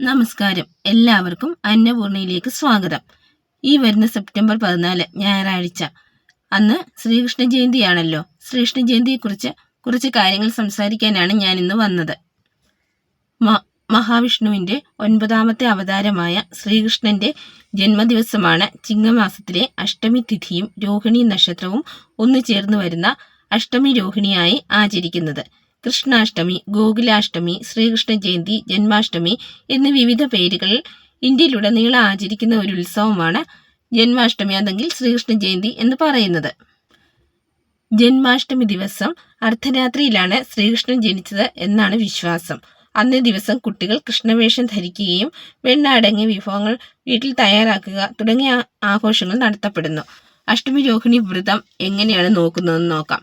നമസ്കാരം. എല്ലാവർക്കും അന്നപൂർണയിലേക്ക് സ്വാഗതം. ഈ വരുന്ന സെപ്റ്റംബർ പതിനാല് ഞായറാഴ്ച. അന്ന് ശ്രീകൃഷ്ണ ജയന്തിയാണല്ലോ. ശ്രീകൃഷ്ണ ജയന്തിയെ കുറിച്ച് കുറച്ച് കാര്യങ്ങൾ സംസാരിക്കാനാണ് ഞാൻ ഇന്ന് വന്നത്. മഹാവിഷ്ണുവിന്റെ ഒൻപതാമത്തെ അവതാരമായ ശ്രീകൃഷ്ണന്റെ ജന്മദിവസമാണ് ചിങ്ങമാസത്തിലെ അഷ്ടമി തിഥിയും രോഹിണി നക്ഷത്രവും ഒന്നു ചേർന്ന് വരുന്ന അഷ്ടമി രോഹിണിയായി ആചരിക്കുന്നത്. കൃഷ്ണാഷ്ടമി ഗോകുലാഷ്ടമി ശ്രീകൃഷ്ണ ജയന്തി ജന്മാഷ്ടമി എന്നീ വിവിധ പേരുകളിൽ ഇന്ത്യയിലുടനീളം ആചരിക്കുന്ന ഒരു ഉത്സവമാണ് ജന്മാഷ്ടമി അല്ലെങ്കിൽ ശ്രീകൃഷ്ണ ജയന്തി എന്ന് പറയുന്നത്. ജന്മാഷ്ടമി ദിവസം അർദ്ധരാത്രിയിലാണ് ശ്രീകൃഷ്ണൻ ജനിച്ചത് എന്നാണ് വിശ്വാസം. അന്നേ ദിവസം കുട്ടികൾ കൃഷ്ണവേഷം ധരിക്കുകയും വെണ്ണ അടങ്ങിയ വിഭവങ്ങൾ വീട്ടിൽ തയ്യാറാക്കുക തുടങ്ങിയ ആഘോഷങ്ങൾ നടത്തപ്പെടുന്നു. അഷ്ടമി രോഹിണി വ്രതം എങ്ങനെയാണ് നോക്കുന്നതെന്ന് നോക്കാം.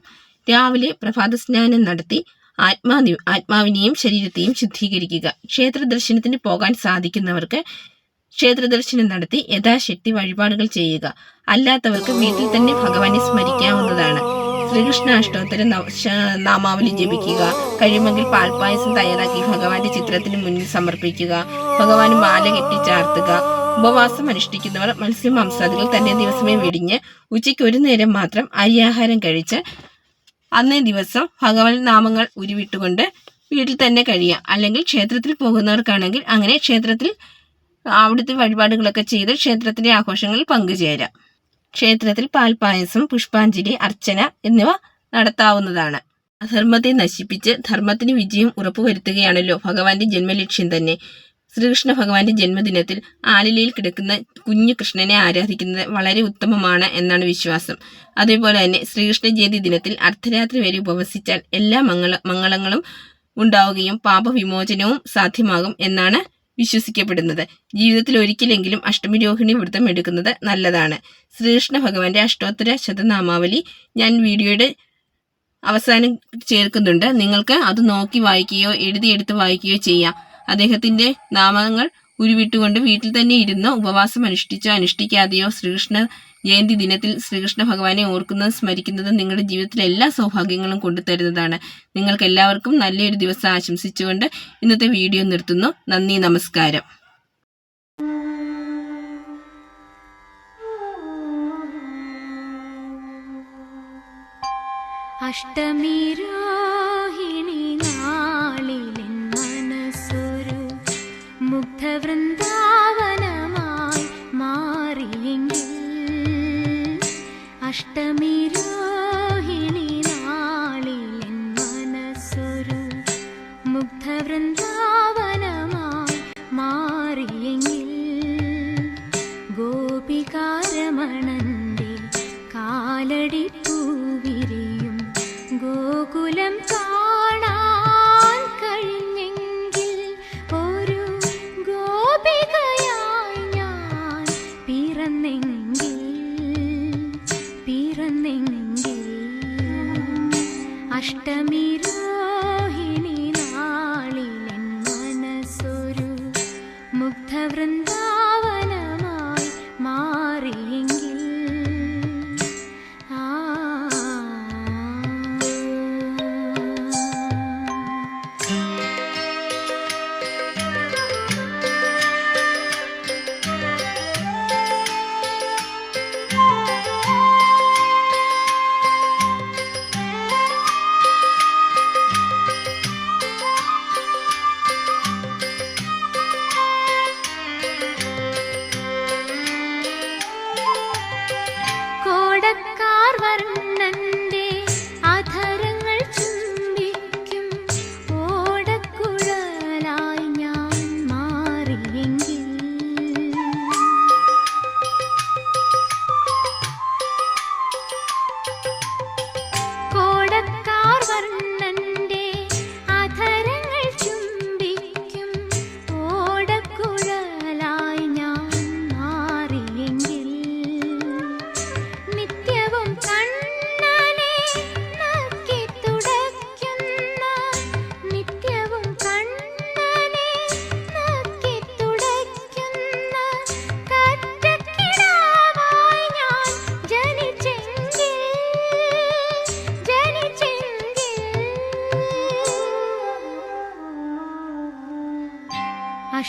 രാവിലെ പ്രഭാത സ്നാനം നടത്തി ആത്മാ ആത്മാവിനെയും ശരീരത്തെയും ശുദ്ധീകരിക്കുക. ക്ഷേത്ര ദർശനത്തിന് പോകാൻ സാധിക്കുന്നവർക്ക് ക്ഷേത്ര ദർശനം നടത്തി യഥാശക്തി വഴിപാടുകൾ ചെയ്യുക. അല്ലാത്തവർക്ക് വീട്ടിൽ തന്നെ ഭഗവാനെ സ്മരിക്കാവുന്നതാണ്. ശ്രീകൃഷ്ണ അഷ്ടോത്തര നാമാവലി ജപിക്കുക. കഴിയുമെങ്കിൽ പാൽപ്പായസം തയ്യാറാക്കി ഭഗവാന്റെ ചിത്രത്തിന് മുന്നിൽ സമർപ്പിക്കുക. ഭഗവാന് മാല കെട്ടി ചാർത്തുക. ഉപവാസം അനുഷ്ഠിക്കുന്നവർ മത്സ്യമാംസാദികൾ തന്നെ ദിവസമേ വെടിഞ്ഞ് ഉച്ചയ്ക്ക് ഒരു നേരം മാത്രം അരിയാഹാരം കഴിച്ച് അന്നേ ദിവസം ഭഗവാൻ നാമങ്ങൾ ഉരുവിട്ടുകൊണ്ട് വീട്ടിൽ തന്നെ കഴിയാം. അല്ലെങ്കിൽ ക്ഷേത്രത്തിൽ പോകുന്നവർക്കാണെങ്കിൽ അങ്ങനെ ക്ഷേത്രത്തിൽ അവിടുത്തെ വഴിപാടുകളൊക്കെ ചെയ്ത് ക്ഷേത്രത്തിലെ ആഘോഷങ്ങളിൽ പങ്കുചേരാം. ക്ഷേത്രത്തിൽ പാൽപായസം പുഷ്പാഞ്ജലി അർച്ചന എന്നിവ നടത്താവുന്നതാണ്. അധർമ്മത്തെ നശിപ്പിച്ച് ധർമ്മത്തിന് വിജയം ഉറപ്പുവരുത്തുകയാണല്ലോ ഭഗവാന്റെ ജന്മലക്ഷ്യം തന്നെ. ശ്രീകൃഷ്ണ ഭഗവാന്റെ ജന്മദിനത്തിൽ ആലിലയിൽ കിടക്കുന്ന കുഞ്ഞു കൃഷ്ണനെ ആരാധിക്കുന്നത് വളരെ ഉത്തമമാണ് എന്നാണ് വിശ്വാസം. അതേപോലെ തന്നെ ശ്രീകൃഷ്ണ ജയന്തി ദിനത്തിൽ അർദ്ധരാത്രി വരെ ഉപവസിച്ചാൽ എല്ലാ മംഗള മംഗളങ്ങളും ഉണ്ടാവുകയും പാപവിമോചനവും സാധ്യമാകും എന്നാണ് വിശ്വസിക്കപ്പെടുന്നത്. ജീവിതത്തിൽ ഒരിക്കലെങ്കിലും അഷ്ടമി രോഹിണി വ്രതം എടുക്കുന്നത് നല്ലതാണ്. ശ്രീകൃഷ്ണ ഭഗവാന്റെ അഷ്ടോത്തര ശതനാമാവലി ഞാൻ വീഡിയോയുടെ അവസാനം ചേർക്കുന്നുണ്ട്. നിങ്ങൾക്ക് അത് നോക്കി വായിക്കുകയോ എഴുതിയെടുത്ത് വായിക്കുകയോ ചെയ്യാം. അദ്ദേഹത്തിന്റെ നാമങ്ങൾ ഉരുവിട്ടുകൊണ്ട് വീട്ടിൽ തന്നെ ഇരുന്ന് ഉപവാസം അനുഷ്ഠിച്ചോ അനുഷ്ഠിക്കാതെയോ ശ്രീകൃഷ്ണ ജയന്തി ദിനത്തിൽ ശ്രീകൃഷ്ണ ഭഗവാനെ ഓർക്കുന്നതും സ്മരിക്കുന്നതും നിങ്ങളുടെ ജീവിതത്തിലെ എല്ലാ സൗഭാഗ്യങ്ങളും കൊണ്ടുതരുന്നതാണ്. നിങ്ങൾക്ക് എല്ലാവർക്കും നല്ലൊരു ദിവസം ആശംസിച്ചുകൊണ്ട് ഇന്നത്തെ വീഡിയോ നിർത്തുന്നു. നന്ദി നമസ്കാരം. അഷ്ടമിരോഹിണി കാലടി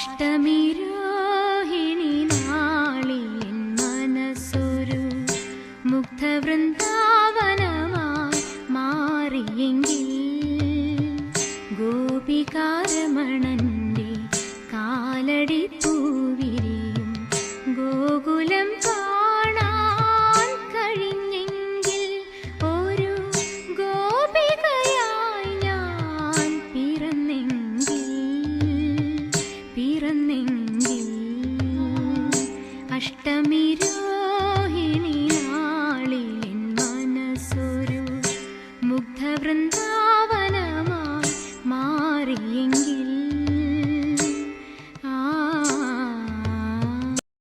അഷ്ടമിരോഹിണി നാളി മനസ്സൊരു മുക്തവൃന്ദാവനമായി മാറിയെങ്കിൽ ഗോപികാരമണന്റെ കാലടിപ്പൂ rendah